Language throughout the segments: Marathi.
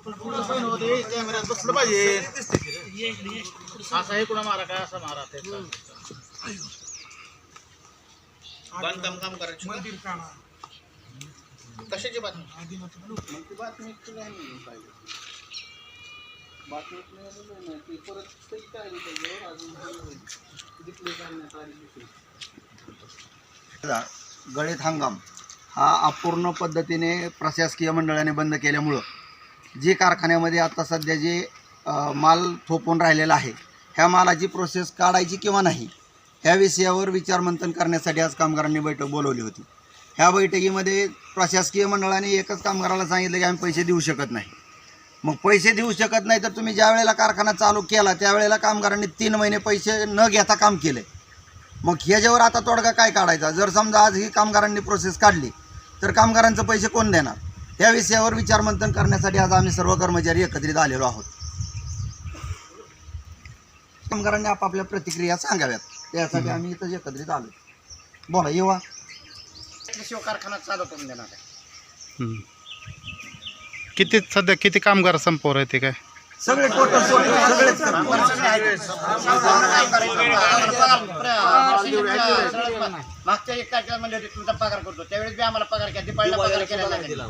पुढं कॅमेऱ्यात बसलं पाहिजे कुणा मारा काय असा मारा ते बांधकाम काम करायचं मंदिर कशाची बातमी आदिनाथ बातमी नाही पाहिजे बातमीत नाही नाही ती परत काही काय अजून करण्यात आली गळीत हंगाम हा अपूर्ण पद्धतीने प्रशासकीय मंडळाने बंद केल्यामुळं जे कारखान्यामध्ये आता सध्या जे माल थोपून राहिलेला आहे ह्या मालाची प्रोसेस काढायची किंवा नाही ह्या विषयावर विचारमंथन करण्यासाठी आज कामगारांनी बैठक बोलवली होती. ह्या बैठकीमध्ये प्रशासकीय मंडळाने एकच कामगाराला सांगितलं की आम्ही पैसे देऊ शकत नाही. मग पैसे देऊ शकत नाही तर तुम्ही ज्या वेळेला कारखाना चालू केला त्यावेळेला कामगारांनी तीन महिने पैसे न घेता काम केलं. मग ह्याच्यावर आता तोडगा काय काढायचा? जर समजा आज ही कामगारांनी प्रोसेस काढली तर कामगारांचे पैसे कोण देणार? या विषयावर विचारमंथन करण्यासाठी आज आम्ही सर्व कर्मचारी एकत्रित आलेलो आहोत. कामगारांनी आपापल्या प्रतिक्रिया सांगाव्यात. त्यासाठी आम्ही इथं एकत्रित आलो. बोला येवा. शिव कारखाना चालू करून देणार आहे. हम्म. किती सध्या किती कामगार संपावर आहे ते काय? सगळे टोटल सगळेच मागच्या एक तारखेला म्हणजे तुमचा पगार करतो. त्यावेळेस बी आम्हाला पगार केला दिपाळीला पगार केलेला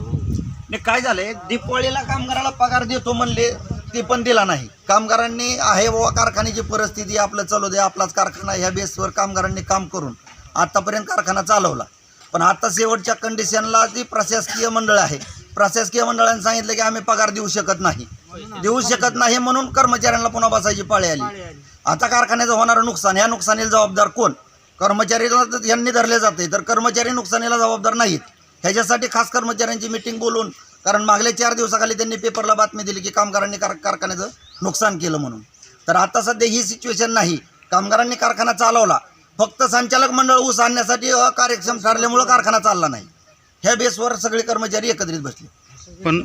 नाही काय झालंय? दीपावळीला कामगाराला पगार देतो म्हणले ते पण दिला नाही. कामगारांनी आहे बाबा कारखान्याची परिस्थिती आपलं चालू दे आपलाच कारखाना ह्या बेसवर कामगारांनी काम करून. आतापर्यंत कारखाना चालवला. पण आता शेवटच्या कंडिशनला जी प्रशासकीय मंडळ आहे प्रशासकीय मंडळाने सांगितलं की आम्ही पगार देऊ शकत नाही. देऊ शकत नाही म्हणून कर्मचाऱ्यांना पुन्हा बसायची पाळी आली. आता कारखान्याचं होणारं नुकसान ह्या नुकसानीला जबाबदार कोण? कर्मचारीला तर यांनी धरले जाते तर कर्मचारी नुकसानीला जबाबदार नाहीत. ह्याच्यासाठी खास कर्मचाऱ्यांची मिटिंग बोलून कारण मागल्या चार दिवसाखाली त्यांनी पेपरला बातमी दिली की कामगारांनी कार कारखान्याचं नुकसान केलं म्हणून. तर आता सध्या ही सिच्युएशन नाही. कामगारांनी कारखाना चालवला. फक्त संचालक मंडळ ऊस आणण्यासाठी अकार्यक्षम ठरल्यामुळं कारखाना चालला नाही. ह्या बेसवर सगळे कर्मचारी एकत्रित बसले. पण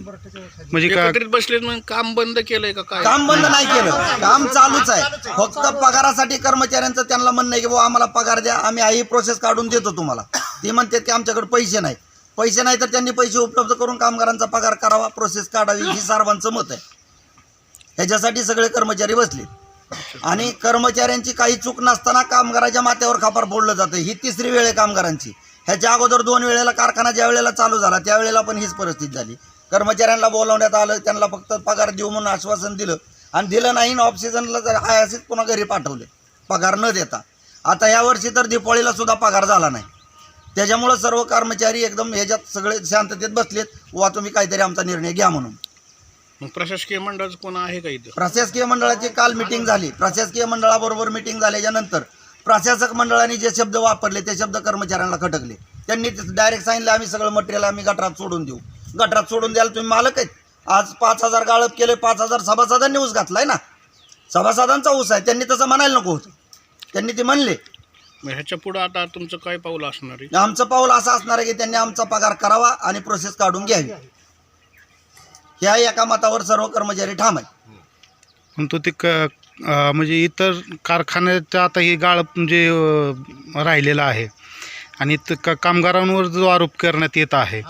म्हणजे एकत्रित बसलेत मग काम बंद केलंय का काय? काम बंद नाही केलं. काम चालूच आहे. फक्त पगारासाठी कर्मचाऱ्यांचं त्यांना म्हणणं आहे की बाबा आम्हाला पगार द्या. आम्ही ही प्रोसेस काढून देतो तुम्हाला. ते म्हणतात की आमच्याकडे पैसे नाही. पैसे नाही तर त्यांनी पैसे उपलब्ध करून कामगारांचा पगार करावा प्रोसेस काढावी ही सर्वांचं मत आहे. ह्याच्यासाठी सगळे कर्मचारी बसले. आणि कर्मचाऱ्यांची काही चूक नसताना कामगाराच्या माथ्यावर खापर फोडलं जातं. ही तिसरी वेळ आहे कामगारांची. ह्याच्या अगोदर दोन वेळेला कारखाना ज्या वेळेला चालू झाला त्यावेळेला पण हीच परिस्थिती झाली. कर्मचाऱ्यांना बोलावण्यात आलं त्यांना फक्त पगार देऊ म्हणून आश्वासन दिलं. आणि दिलं नाही ऑफ सीझनला तर आहे पुन्हा घरी पाठवले. पगार न देता. आता यावर्षी तर दिपाळीला सुद्धा पगार झाला नाही. त्याच्यामुळं सर्व कर्मचारी एकदम ह्याच्यात सगळे शांततेत बसलेत. वा तुम्ही काहीतरी आमचा निर्णय घ्या म्हणून. मग प्रशासकीय मंडळाचं कोण आहे का इथं? प्रशासकीय मंडळाची काल मिटिंग झाली. प्रशासकीय मंडळाबरोबर मिटिंग झाल्याच्यानंतर प्रशासक मंडळाने जे शब्द वापरले ते शब्द कर्मचाऱ्यांना खटकले. त्यांनी डायरेक्ट सांगितलं आम्ही सगळं मटेरियल आम्ही गटरात सोडून देऊ. गटरात सोडून द्यायला तुम्ही मालक आहेत. आज पाच हजार गाळप केले पाच हजार सभासदांनी ऊस घातलाय ना. सभासदांचा ऊस आहे. त्यांनी तसं म्हणायला नको होतं. त्यांनी ते म्हणले. मग ह्याच्या पुढं आता तुमचं काय पाऊल असणार आहे? आमचं पाऊल असं असणार आहे की त्यांनी आमचा पगार करावा आणि प्रोसेस काढून घ्यावी. ह्या एका मतावर सर्व कर्मचारी ठाम आहेत. पण तो ते क अं, म्हणजे इतर कारखान्याचं आता हे गाळ म्हणजे अं, राहिलेला आहे. आणि त- क- कामगारांवर जो आरोप करण्यात येत आहे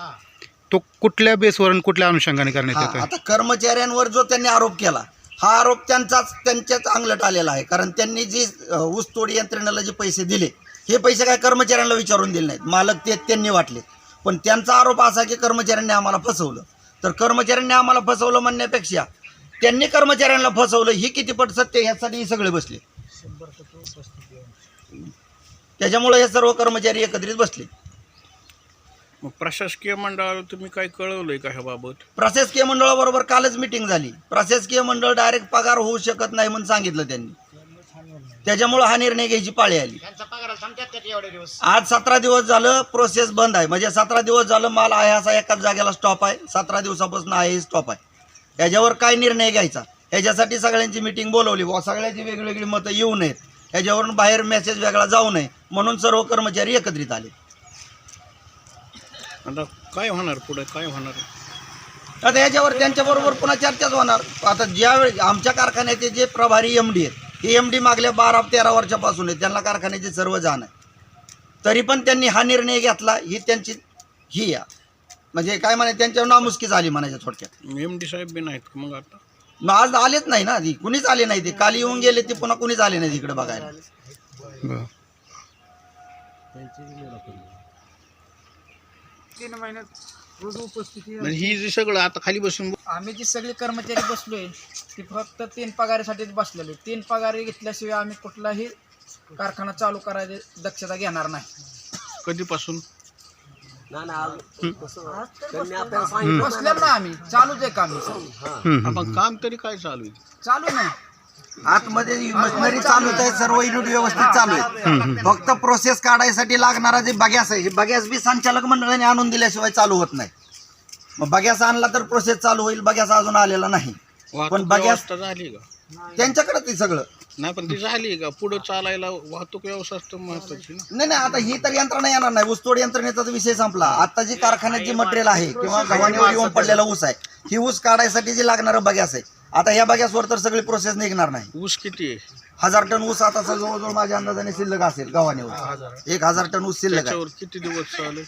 तो कुठल्या बेसवर आणि कुठल्या अनुषंगाने करण्यात हा, येत आहे आता कर्मचाऱ्यांवर जो त्यांनी आरोप केला हा आरोप त्यांचाच त्यांच्याच अंगलट आलेला आहे. कारण त्यांनी जी ऊसतोड यंत्रणेला जे पैसे दिले हे पैसे काय कर्मचाऱ्यांना विचारून दिले नाहीत. मालक ते त्यांनी वाटले. पण त्यांचा आरोप असा की कर्मचाऱ्यांनी आम्हाला फसवलं. तर कर्मचाऱ्यांनी आम्हाला फसवलं म्हणण्यापेक्षा त्यांनी कर्मचाऱ्यांना फसवलं ही किती पट सत्य ह्यासाठी हे सगळे बसले. त्याच्यामुळे हे सर्व कर्मचारी एकत्रित बसले. मग प्रशासकीय मंडळाला तुम्ही काय कळवलंय का ह्याबाबत? प्रशासकीय मंडळाबरोबर कालच मिटिंग झाली. प्रशासकीय मंडळ डायरेक्ट पगार होऊ शकत नाही म्हणून सांगितलं त्यांनी. त्याच्यामुळे हा निर्णय घ्यायची पाळी आली. त्यांचा पगार समजत त्याचे एवढे दिवस. आज सतरा दिवस झालं प्रोसेस बंद आहे. म्हणजे सतरा दिवस झालं माल आहे असा एकाच जागेला स्टॉप आहे. सतरा दिवसापासून आहे स्टॉप आहे. याच्यावर काय निर्णय घ्यायचा? याच्यासाठी सगळ्यांची मिटिंग बोलवली. बुवा सगळ्याची वेगवेगळी मतं येऊ नयेत. याच्यावरून बाहेर मेसेज वेगळा जाऊ नये. म्हणून सर्व कर्मचारी एकत्रित आले. आता काय होणार पुढे? काय होणार? आता याच्यावर त्यांच्याबरोबर पुन्हा चर्चाच होणार. आता ज्यावेळी आमच्या कारखान्याचे जे प्रभारी एम डी आहेत हे एम डी मागल्या बारा तेरा वर्षापासून आहेत. त्यांना कारखान्याची सर्व जाण आहे तरी पण त्यांनी हा निर्णय घेतला ही त्यांची ही या. म्हणजे काय म्हणे त्यांच्यावर नामुष्की झाली म्हणायच्या थोडक्यात. एम डी साहेब बी नाहीत मग आता? मग आज आलेच नाही ना आधी कुणीच आले नाही ते. काल येऊन गेले ते पुन्हा कुणीच आले नाही इकडे बघायला. बरं म्हणजे ही जी सगळं आता खाली बसून आम्ही जी सगळी कर्मचारी बसलोय ती फक्त तीन पगारीसाठीच बसलेलो. आहे. तीन पगारी घेतल्याशिवाय आम्ही कुठलाही कारखाना चालू करायची दक्षता घेणार नाही. कधीपासून? बसले ना आम्ही. चालूच आहे काम. हे. आपण काम तरी काय चालू आहे? चालू ना आतमध्ये मशिनरी चालू आहे सर्व युनिट व्यवस्थित चालू आहे फक्त प्रोसेस काढायसाठी लागणारा जे बगॅस आहे हे बगॅस बी संचालक मंडळाने आणून दिल्याशिवाय चालू होत नाही. मग बगॅस आणला तर प्रोसेस चालू होईल बगॅस अजून आलेला नाही. बघा- व्यवस्था झाली का? त्यांच्याकडे ते सगळं. नाही पण ती झाली का? पुढं चालायला वाहतूक व्यवस्था तर महत्वाची ना. नाही नाही आता ही तर यंत्रणा येणार नाही. ऊसतोड यंत्रणेचा तर विषय संपला. आता जी कारखान्यात जी मटेरियल आहे किंवा गव्हाणीवर येऊन पडलेला ऊस आहे ही ऊस काढायसाठी जे लागणारं बगॅस आहे आता या बगॅसवर तर सगळी प्रोसेस निघणार नाही. ऊस किती आहे? हजार टन ऊस आता जवळजवळ माझ्या अंदाजाने शिल्लक असेल गव्हाणीवर एक हजार टन ऊस शिल्लक आहे. त्याच्यावर किती दिवस चालेल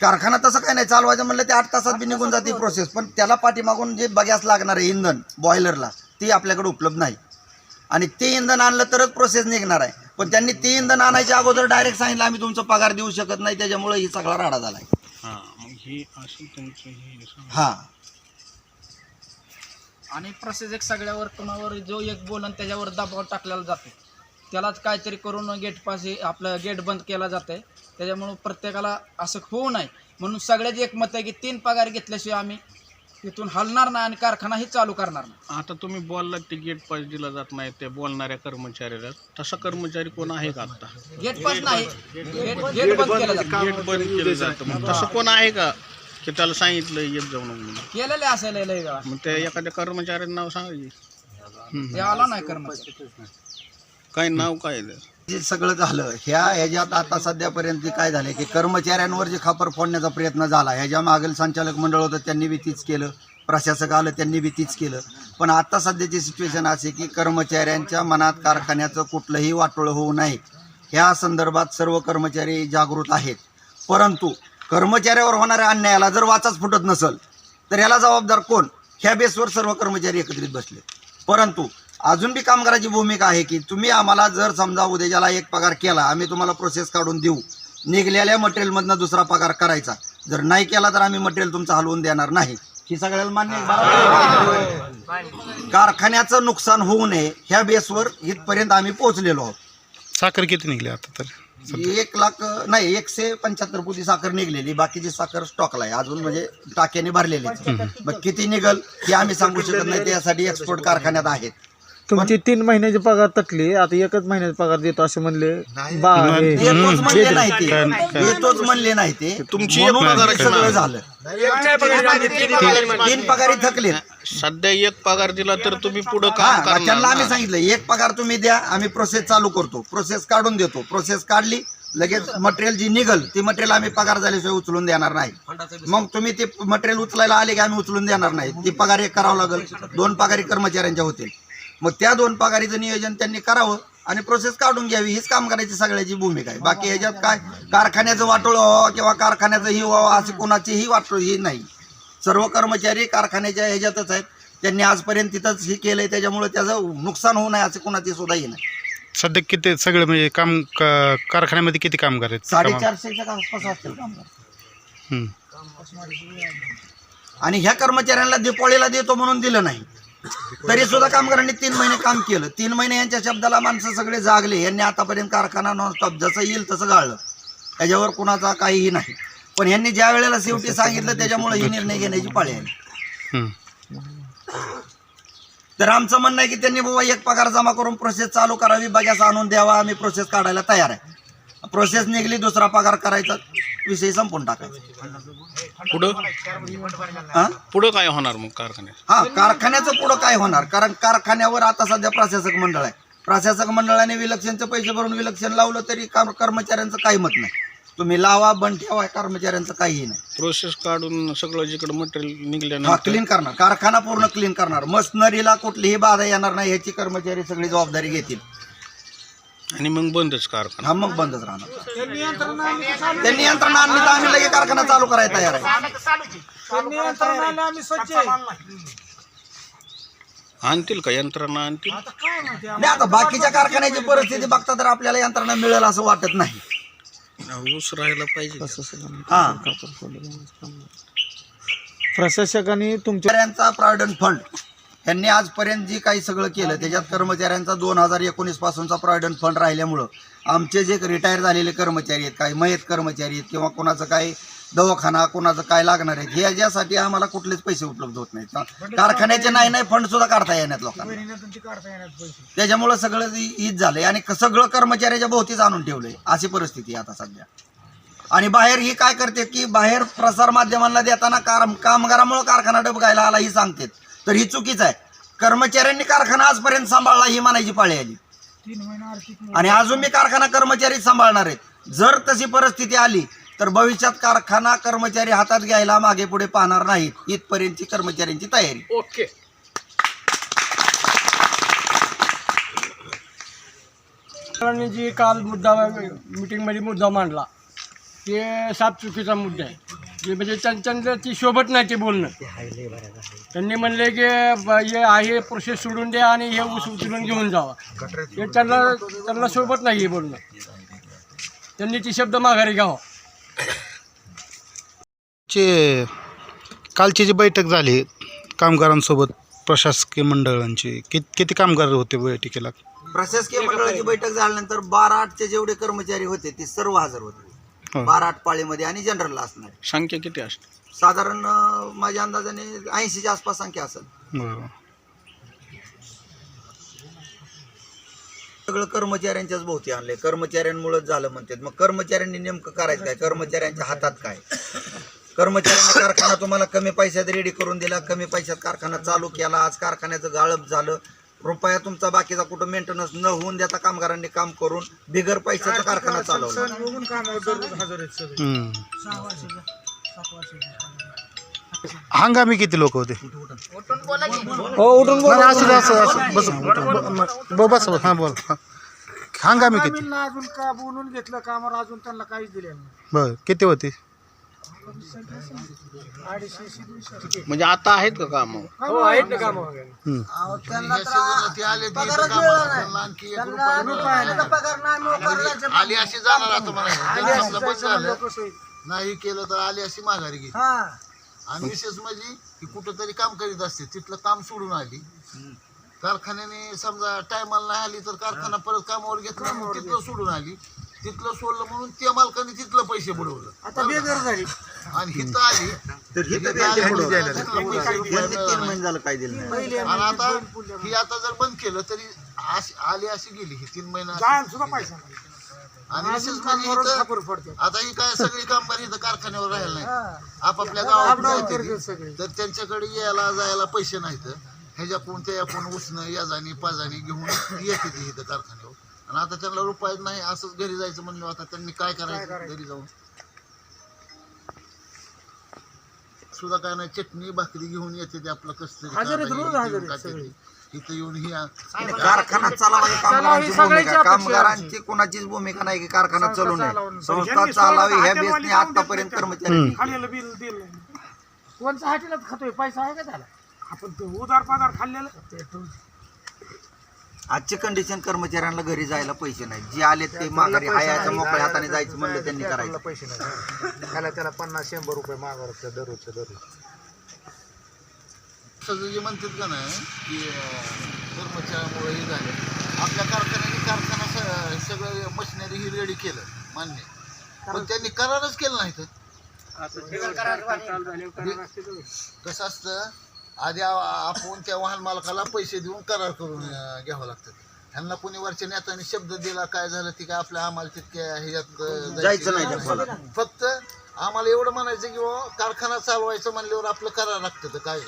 कारखाना तसं काही नाही चालवायचं म्हणलं ते आठ तासात बी निघून जाते प्रोसेस पण त्याला पाठीमागून जे बगॅस लागणार आहे इंधन बॉयलरला ते आपल्याकडे उपलब्ध नाही. आणि ते इंधन आणलं तरच प्रोसेस निघणार आहे. पण त्यांनी ते इंधन आणायच्या अगोदर डायरेक्ट सांगितलं आम्ही तुमचा पगार देऊ शकत नाही त्याच्यामुळे ही सगळा राडा झाला आहे हा मग ही तुमचं हे. हा. आणि प्रोसेस एक सगळ्यावर कोणावर जो एक बोलन त्याच्यावर दबाव टाकलेला जातो. त्यालाच काहीतरी करून गेट पास हे आपलं गेट बंद केला जात आहे त्याच्यामुळं प्रत्येकाला असं होऊ नये. म्हणून सगळ्याची एक मत आहे की तीन पगार घेतल्याशिवाय आम्ही तिथून हलणार नाही आणि कारखानाही चालू करणार नाही. आता तुम्ही बोललात ते गेट पास दिला जात नाही त्या बोलणाऱ्या कर्मचाऱ्याला. तसा कर्मचारी कोण आहे का आता? गेट पास नाही. गेट गेट बंद केलं जातं. गेट बंद केलं जातं मग तसं कोण आहे का? की त्याला सांगितलं येत जाऊ नको म्हणून. केलेले असेल लय वेळा. मग त्या एखाद्या कर्मचाऱ्याचं नाव सांगायचे. ते आला नाही कर्मचारी. काय नाव काय आहे? जे सगळं झालं. ह्या ह्याच्यात आता सध्यापर्यंत काय झालं की कर्मचाऱ्यांवर जे खापर फोडण्याचा प्रयत्न झाला ह्याच्या मागील संचालक मंडळ होतं त्यांनी बी तीच केलं. प्रशासक आलं त्यांनी बी तीच केलं. पण आता सध्याची सिच्युएशन अशी की कर्मचाऱ्यांच्या मनात कारखान्याचं कुठलंही वाटोळं होऊ नये. ह्या संदर्भात सर्व कर्मचारी जागृत आहेत. परंतु कर्मचाऱ्यावर होणाऱ्या अन्यायाला जर वाचाच फुटत नसेल तर याला जबाबदार कोण? ह्या बेसवर सर्व कर्मचारी एकत्रित बसले. परंतु अजून बी कामगाराची भूमिका आहे की तुम्ही आम्हाला जर समजा उद्याच्याला एक पगार केला आम्ही तुम्हाला प्रोसेस काढून देऊ. निघलेल्या मटेरियलमधनं दुसरा पगार करायचा. जर नाही केला तर आम्ही मटेरियल तुमचं हलवून देणार नाही. ही सगळ्याला मान्य कारखान्याचं नुकसान होऊ नये ह्या बेसवर इथपर्यंत आम्ही पोहोचलेलो आहोत. साखर किती निघली आता तर? एक लाख नाही एकशे पंच्याहत्तर पोती साखर निघलेली. बाकीची साखर स्टॉकला आहे. अजून म्हणजे टाक्याने भरलेली. मग किती निघल हे आम्ही सांगू शकत नाही. त्यासाठी एक्सपोर्ट कारखान्यात आहेत. तुमची तीन महिन्याची पगार तकली. आता एकच महिन्याचा पगार देतो असे म्हणले. हे- येतोच म्हणले नाही ते. तुमची हे सगळं झालं. तीन पगारी थकले सध्या एक पगार दिला तर तुम्ही पुढं काम हा करणार त्यांना आम्ही ना. सांगितलं एक पगार तुम्ही द्या आम्ही प्रोसेस चालू करतो. प्रोसेस काढून देतो. प्रोसेस काढली लगेच मटेरियल जी निघल ती मटेरियल आम्ही पगार झाल्याशिवाय उचलून देणार नाही. मग तुम्ही ते मटेरियल उचलायला आले की आम्ही उचलून देणार नाही. ती पगार एक करावं लागेल. दोन पगारी कर्मचाऱ्यांच्या होतील. मग त्या दोन पगारीचं नियोजन त्यांनी करावं आणि प्रोसेस काढून घ्यावी. हीच कामगाराची सगळ्याची भूमिका आहे. बाकी ह्याच्यात काय? कारखान्याचं वाटोळ व्हावं किंवा कारखान्याचं ही व्हावं अशी कोणाचीही वाटोळ ही नाही. सर्व कर्मचारी कारखान्याच्या ह्याच्यातच आहेत. त्यांनी आजपर्यंत तिथंच हे केलंय त्याच्यामुळे त्याचं नुकसान होऊ नये असं कोणाची सुद्धा हे नाही. सध्या किती सगळे म्हणजे काम क- कारखान्यामध्ये किती कामगार आहेत? साडेचारशेच्या आसपास असतील कामगार. आणि ह्या कर्मचाऱ्यांना दिपाळीला देतो म्हणून दिलं नाही. तरी सुद्धा कामगारांनी तीन महिने काम केलं. तीन महिने यांच्या शब्दाला माणसं सगळे जागले. यांनी आतापर्यंत कारखाना नॉनस्टॉप जसं येईल तसं गाळलं. त्याच्यावर कुणाचा काहीही नाही. पण यांनी ज्या वेळेला शेवटी सांगितलं त्याच्यामुळे ही निर्णय घेण्याची पाळी आली. हम्म. तर आमचं म्हणणं आहे की त्यांनी बाबा एक पगार जमा करून प्रोसेस चालू करावी बघ्यास आणून द्यावा आम्ही प्रोसेस काढायला तयार आहे. प्रोसेस निघली दुसरा पगार करायचा विषय संपून टाकायचा. पुढं? हा? पुढं काय होणार मग कारखान्यात? हा कारखान्याचं पुढं काय होणार? कारण कारखान्यावर आता सध्या प्रशासक मंडळ आहे. प्रशासक मंडळाने विलक्षणचे पैसे भरून विलक्षण लावलं तरी काम कर्मचाऱ्यांचं काही मत नाही. तुम्ही लावा बंद ठेवा कर्मचाऱ्यांचं काहीही नाही. प्रोसेस काढून सगळं जिकडं मटेरियल हा निघल्यानंतर क्लीन करणार. कारखाना पूर्ण क्लीन करणार. मशनरीला कुठलीही बाधा येणार नाही ह्याची कर्मचारी सगळी जबाबदारी घेतील. आणि मग बंदच कारखाना. हा मग बंदच राहणार. त्यांनी यंत्रणा आणली तर आम्ही लगेच कारखाना चालू करायला तयार आहे. आणतील का? यंत्रणा आणतील. नाही आता बाकीच्या कारखान्याची परिस्थिती बघता तर आपल्याला यंत्रणा मिळेल असं वाटत नाही. ऊस राहायला पाहिजे हा. प्रशासकाने तुमच्या कर्मचाऱ्यांचा प्रॉव्हिडंट फंड. यांनी आजपर्यंत जी काही सगळं केलं त्याच्यात कर्मचाऱ्यांचा दोन हजार एकोणीस पासूनचा प्रॉव्हिडंट फंड राहिल्यामुळं आमचे जे रिटायर झालेले कर्मचारी आहेत काही मयत कर्मचारी आहेत किंवा कोणाचं काही दवाखाना कोणाचं काय लागणार आहे? ह्याच्यासाठी आम्हाला कुठलेच पैसे उपलब्ध होत नाहीत. कारखान्याचे नाही नाही फंड सुद्धा काढता येण्यात लोकांना. त्याच्यामुळं सगळं हीच झालंय. आणि सगळं कर्मचाऱ्याच्या भोवतीच आणून ठेवलंय. अशी परिस्थिती आता सध्या. आणि बाहेर ही काय करते की बाहेर प्रसार माध्यमांना देताना कार कामगारामुळे कारखाना डबगायला आला ही सांगते तर ही चुकीच आहे. कर्मचाऱ्यांनी कारखाना आजपर्यंत सांभाळला ही म्हणायची पाळी आली. आणि अजून मी कारखाना कर्मचारी सांभाळणार आहेत जर तशी परिस्थिती आली तर भविष्यात कारखाना कर्मचारी हातात घ्यायला मागे पुढे पाहणार नाहीत. इथपर्यंतची कर्मचाऱ्यांची तयारी. ओके. सरांनी जी काल मुद्दा मिटिंगमध्ये मुद्दा मांडला ते साफ चुकीचा मुद्दा आहे. जे म्हणजे त्यां- त्यांना ती शोभत नाही ते बोलणं. त्यांनी म्हणले की ब- हे आहे प्रोसेस सोडून द्या आणि हे ऊस उचलून घेऊन जावा. हे त्यांना त्यांना शोभत नाही हे बोलणं. त्यांनी ती शब्द माघारी घ्यावा. चे कालची जी बैठक झाली कामगारांसोबत प्रशासकीय मंडळांची कि किती कामगार होते बैठकीला? प्रशासकीय मंडळाची बैठक झाल्यानंतर बारा आठचे जेवढे कर्मचारी होते ते सर्व हजर होते. हो. बारा आठ पाळीमध्ये आणि जनरलला असणार. संख्या किती असते? साधारण माझ्या अंदाजाने ऐंशीच्या आसपास संख्या असेल. बरोबर सगळं कर्मचाऱ्यांच्याच भोवती आणले कर्मचाऱ्यांमुळेच झालं म्हणतात. मग कर्मचाऱ्यांनी नेमकं करायचं काय? कर्मचाऱ्यांच्या हातात काय? कर्मचाऱ्यांनी कारखाना तुम्हाला कमी पैशात रेडी करून दिला कमी पैशात कारखाना चालू केला आज कारखान्याचं गाळप झालं. रुपया तुमचा बाकीचा कुठं मेंटेनन्स न होऊन देता कामगारांनी काम करून बिगर पैशाचा कारखाना चालवला. हंगामी किती लोक होते? हो उठून नाही, नाही, असू दे, असू दे, असू दे. बस ब- ब- बस बस हां बोल. हां. हंगामी किती? अजून का बोलून घेतलं कामावर अजून त्यांना काहीच दिले बर किती होती? म्हणजे आता आहेत का काम? हो आहेत ना कामावर हम्म. आली अशी जाणार आता झालं. नाही केलं तर आली अशी माघारी गेली आणि विशेष म्हणजे की कुठंतरी काम करीत असते तिथलं काम सोडून आली. कारखान्याने समजा टायमाला नाही आली तर कारखाना परत कामावर घेतला मग तिथलं सोडून आली. तिथलं सोडलं म्हणून त्या मालकाने तिथलं पैसे बुडवलं. आता बेघर झाली. आणि हिथं आली. तर हिथं हिथं आली त्यांनी तिथलं पैसे रुपये यांनी तीन मिळाले. महिने झालं काय दिलं नाही. आणि आता ही आता जर बंद केलं तरी अशी आली अशी गेली. ही तीन महिना सुद्धा पैसा आणि विशेष म्हणजे इथं आता ही काय सगळी कामगार इथं कारखान्यावर राहिला नाही आपापल्या गावात तर त्यांच्याकडे यायला जायला पैसे नाहीत. ह्याच्या कोण त्या कोण उसणं याजानी पाजानी घेऊन येते ती इथं कारखान्यावर. आणि आता त्यांना रुपयात नाही असंच घरी जायचं म्हणलं आता त्यांनी काय करायचं? घरी जाऊन. सुद्धा काय नाही चटणी भाकरी घेऊन येते ते आपलं कस तरी इथं येऊन ही कारखाना चालावा ही कामगारांची भूमिका कामगारांची कोणाचीच भूमिका नाही की कारखाना चालू नये. संस्था चालावी ह्या बेसने आतापर्यंत कर्मचारी खाल्लेलं बिल दिलं कोणचा हाटीला खातोय? पैसा आहे का त्याला? आपण ते उदार पादार खाल्लेलं. आजची कंडिशन कर्मचाऱ्यांना घरी जायला पैसे नाही जे आले ते माघारी हायाच्या मोकळ्या हाताने जायचं म्हणलं त्यांनी करायचं. पैसे नाही. त्याला त्याला पन्नास शंभर रुपये मागावं दररोजच्या दररोज सगळं जे म्हणतात का नाही की कर्मचाऱ्यामुळे हे झालं. आपल्या कारखान्याने कारखाना स- सगळं मशिनरी ही रेडी केलं मान्य. पण त्यांनी करारच केलं नाही तर. कसं असतं आधी आ- आपण त्या वाहन मालकाला पैसे देऊन करार करून अं, घ्यावं लागतं. ह्यांना कोणी वरच्या नेत्याने शब्द दिला काय झालं ती काय आपल्या आम्हाला तितक्या ह्याच्यात अं, जायचं नाही गरज त्या खोलात. फक्त आम्हाला एवढं म्हणायचं की बाबा कारखाना चालवायचं म्हणल्यावर आपलं करावं लागतं तर काय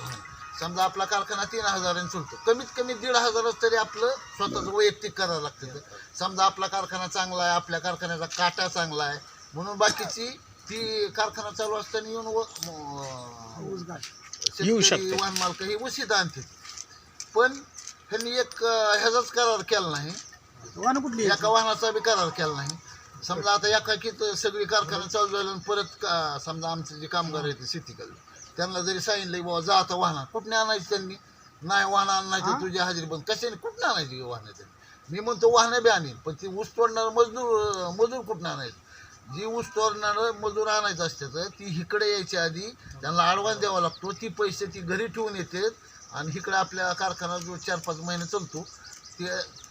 समजा आपला कारखाना तीन हजारांनी चालतो कमीत कमी दीड हजारच तरी आपलं स्वतःचं वैयक्तिक करावं लागतं. समजा आपला कारखाना चांगला आहे आपल्या कारखान्याचा काटा चांगला आहे म्हणून बाकीची ती कारखाना चालू असताना येऊन वाहन मालक हे वशीत आणते पण ह्यांनी एक ह्याचाच करार केला नाही. एका वाहनाचा बी करार केला नाही. समजा आता एकाकीत सगळी कारखाना चालू झालं आणि परत समजा आमचे जे कामगार आहेत शेती त्यांना जरी सांगितलं बाबा जा आता वाहना कुठने आणायची त्यांनी? नाही वाहन आणायचं तुझी हजेरी बंद. कशाने? कुठने आणायची वाहनं त्यांनी? मी म्हणतो वाहनं बी आणीन. पण ती ऊस तोडणार मजदूर मजूर कुठनं आणायचं? जी ऊस तोडणार मजूर आणायचं असते तर ती इकडे यायच्या आधी त्यांना ॲडव्हान्स द्यावा लागतो. ती पैसे ती घरी ठेवून येतात आणि इकडे आपल्या कारखाना जो चार पाच महिने चालतो ते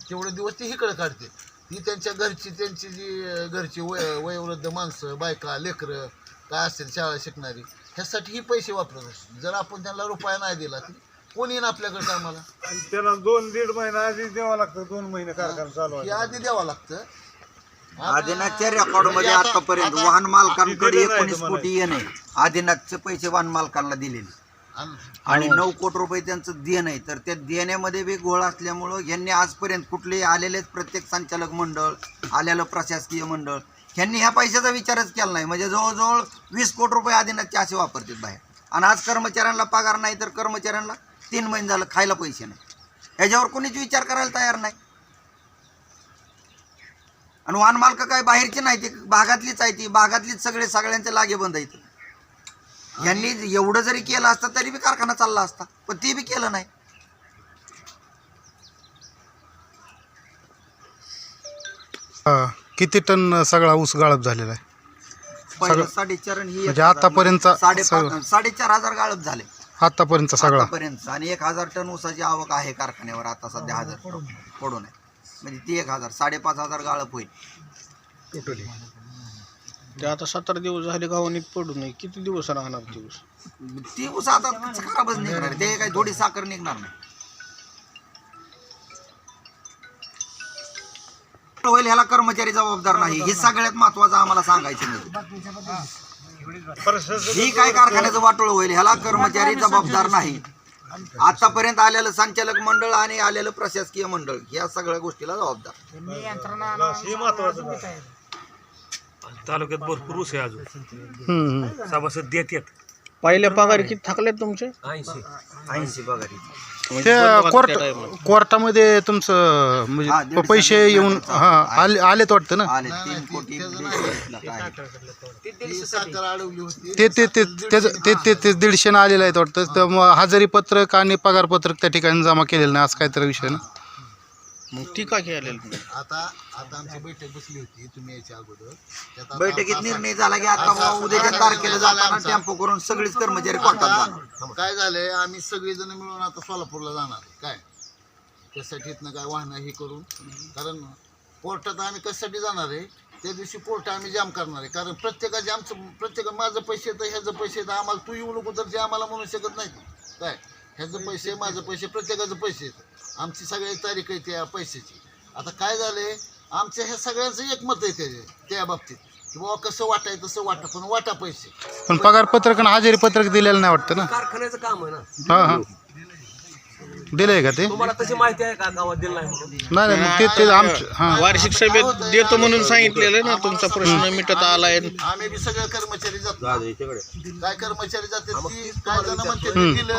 तेवढे दिवस ती इकडे काढते. ती त्यांच्या घरची त्यांची जी घरची वय वयोवृद्ध माणसं बायका लेकरं काय असेल शाळा शिकणारी ह्यासाठी ही पैसे वापरत असते. जर आपण त्यांना रुपया नाही दिला तर. कोण येईन आपल्याकडे कामाला त्याला दोन दीड महिना आधी द्यावं लागतं. दोन महिने कारखाना चालू हे आधी द्यावं लागतं. आदिनाथच्या रेकॉर्डमध्ये आता- आतापर्यंत आता- वाहन मालकांकडे दिलेलं आहे एकोणीस तुम्हाला. कोटी येणे. आदिनाथचे पैसे वाहन मालकांना दिलेले. आणि आणि नऊ कोटी रुपये त्यांचं देण आहे. तर त्या देण्यामध्ये बी घोळ असल्यामुळं यांनी आजपर्यंत कुठले आलेलेच प्रत्येक संचालक मंडळ आलेलं प्रशासकीय मंडळ यांनी ह्या पैशाचा विचारच केला नाही. म्हणजे जवळजवळ वीस कोटी रुपये आदिनाथचे असे वापरतात बाहेर. आणि आज कर्मचाऱ्यांना पगार नाही तर कर्मचाऱ्यांना तीन महिने झालं खायला पैसे नाही. ह्याच्यावर कोणीच विचार करायला तयार नाही. आणि वाहन मालक काय बाहेरची नाही ती भागातलीच आहे ती. भागातलीच सगळे सगळ्यांचे लागे बंद आहेत. यांनी एवढं जरी केलं असतं तरी बी कारखाना चालला असता. पण ते बी केलं नाही. अं, किती टन सगळा ऊस गाळप झालेला आहे? पहिलं सगळं- साडेचार आणि ही एक म्हणजे हजार. आतापर्यंतचा साडेपाच सगळं- साडेचार हजार गाळप झाले. आतापर्यंतचा सगळा? आतापर्यंत. आणि एक हजार टन ऊसाची आवक आहे कारखान्यावर आता सध्या हजार. पडून. आहे. म्हणजे ती एक हजार साडेपाच हजार गाळप होईल. ते आता सतरा दिवस झाले गावानीत पडू नये किती दिवस राहणार दिवस ती ऊस आता खराबच निघणार आहे. ते काही थोडी साखर निघणार नाही. होईल ह्याला कर्मचारी जबाबदार नाही. हे सगळ्यात महत्वाचं आम्हाला सांगायचं नाही. ही काय कारखान्याचं वाटोळ होईल? ह्याला कर्मचारी जबाबदार नाही. आतापर्यंत आलेलं संचालक मंडळ आणि आलेलं प्रशासकीय मंडळ या सगळ्या गोष्टीला जबाबदार. तालुक्यात भरपूर आहे अजून. सभासद देतात पहिल्या पगार किती थकले तुमचे? ऐंशी. पगारी म्हणजे बंद त्या टायमाला. कोर्टामध्ये तुमचं हा, म्हणजे दीडशे पैसे दीडशे येऊन. हा आले आलेत वाटतं ना? आले तीन कोटी बेचाळीस लाख आहे. ती साखर अडवली होती. ते ते ते त्याचं- ते ते ते दीडशेनं आलेलं आहेत वाटतं. तर मग हजेरी पत्रक आणि पगार पत्रक त्या ठिकाणी जमा केलेलं नाही असं काहीतरी विषय ना? मग ती का केलेली नाही? आता आता आमची बैठक बसली होती तुम्ही याच्या अगोदर. त्यात आता बैठकीत निर्णय झाला की आता उद्याच्या तारखेला जाताना. टेम्पो करून सगळीच कर्मचारी कोर्टात जाणार. काय झालंय आम्ही सगळेजण मिळून आता सोलापूरला जाणार आहे. काय? त्यासाठी इथनं काय वाहनं हे करून. कारण कोर्टात आम्ही कशासाठी जाणार आहे? त्या दिवशी कोर्ट आम्ही जाम करणार आहे. कारण प्रत्येकाचे आमचं प्रत्येक माझं पैसे तर ह्याचं पैसे तर आम्हाला तू येऊ नको तर ते आम्हाला म्हणू शकत नाही. काय? ह्याचं पैसे माझं पैसे प्रत्येकाचं पैसे आहेत. आमची सगळी तारीख आहे त्या पैशाची. आता काय झालंय? आमच्या ह्या सगळ्यांचं एकमत आहे त्याचे त्या बाबतीत. की बाबा कसं वाटायचं तसं वाटा पण वाटा पैसे. पण पगार पत्रक आणि हजेरी पत्रक दिलेलं नाही वाटतं ना? कारखान्याचं काम आहे ना. हा हा. दिलंय का ते? तुम्हाला तशी माहिती आहे का? गावात दिलं नाही म्हणून. नाही नाही मग ते ते आमचं हां. वार्षिक सभेत देतो म्हणून सांगितलेलं ना तुमचा प्रश्न मिटत आलाय. आम्ही बी सगळे कर्मचारी जातो. काय कर्मचारी जातात ती काय जण म्हणते ते दिलं.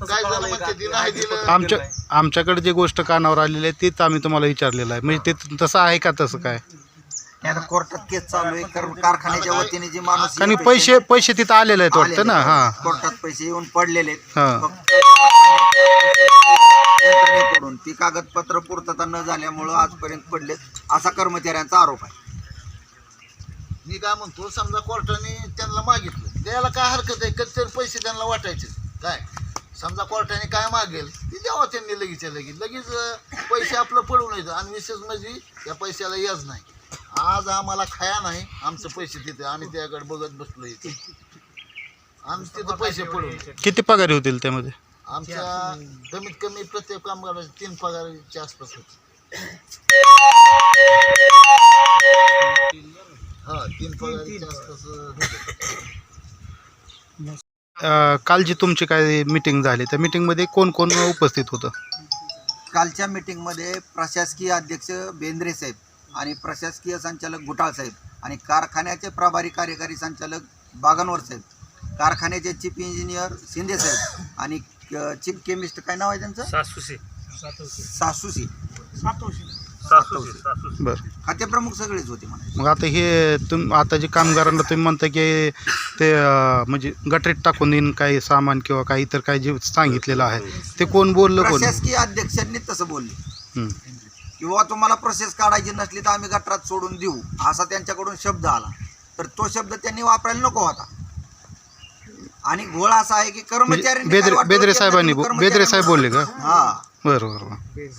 काय जण म्हणते ते नाही दिलं. आमच्या आमच्याकडे जी गोष्ट कानावर आलेली आहे तीच आम्ही तुम्हाला विचारलेलं आहे. म्हणजे ते तसं आहे का तसं काय? आता कोर्टात केस चालू आहे कारण कारखान्याच्या वतीने जे माणूस आणि पैसे पैसे तिथं आलेले आहेत वाटतं ना? हां. कोर्टात पैसे येऊन पडलेले आहेत. हां. फक्त यंत्रणेकडून. ती कागदपत्र पूर्तता न झाल्यामुळं आजपर्यंत पडलेत. असा कर्मचाऱ्यांचा आरोप आहे. मी काय म्हणतो समजा कोर्टाने त्यांना मागितलं. द्यायला काय हरकत आहे? कधी पैसे त्यांना वाटायचे. काय? समजा कोर्टाने काय मागेल ते द्यावं त्यांनी लगेच लगेच. लगेच अं, पैसे आपलं पडून येतं. आणि विशेष म्हणजे त्या पैशाला याच नाही. आज आम्हाला खाया नाही आमचं पैसे तिथे आम्ही त्याकडे बघत बसलो इथे. आणि तिथं पैसे पडून. किती पगारी होतील त्यामध्ये? आमच्या कमीत कमी प्रत्येक कामगाराचे तीन पगाराच्या आसपास होते. हा तीन पगाराच्या आसपास होते. अं, काल जी तुमची काय मिटिंग झाली? त्या मिटिंगमध्ये कोण कोण उपस्थित होतं? कालच्या मीटिंगमध्ये प्रशासकीय अध्यक्ष बेंद्रे साहेब. आणि प्रशासकीय संचालक गुटाळ साहेब आणि कारखान्याचे प्रभारी कार्यकारी संचालक बागनवर साहेब. कारखान्याचे चीफ इंजिनियर शिंदे साहेब आणि चीफ केमिस्ट काय नाव आहे त्यांचं? सासूसे सासूसी बरं. खाते प्रमुख सगळेच होते म्हणा मग आता हे तुम आता जे कामगारांना तुम्ही म्हणता की ते अं, म्हणजे गटरीत टाकून देईन काही सामान किंवा काही इतर काही जे सांगितलेलं आहे ते कोण बोललं कोण? प्रशासकीय अध्यक्षांनी तसं बोलले. हं. किंवा तुम्हाला प्रोसेस काढायची नसली तर आम्ही गटरात सोडून देऊ. असा त्यांच्याकडून शब्द आला. तर तो शब्द त्यांनी वापरायला नको होता आणि घोळ असा आहे की म्हणजे कर्मचारी बेदरे साहेबांनी बेदरे साहेब बोलले का? हा. बरं बरं बरं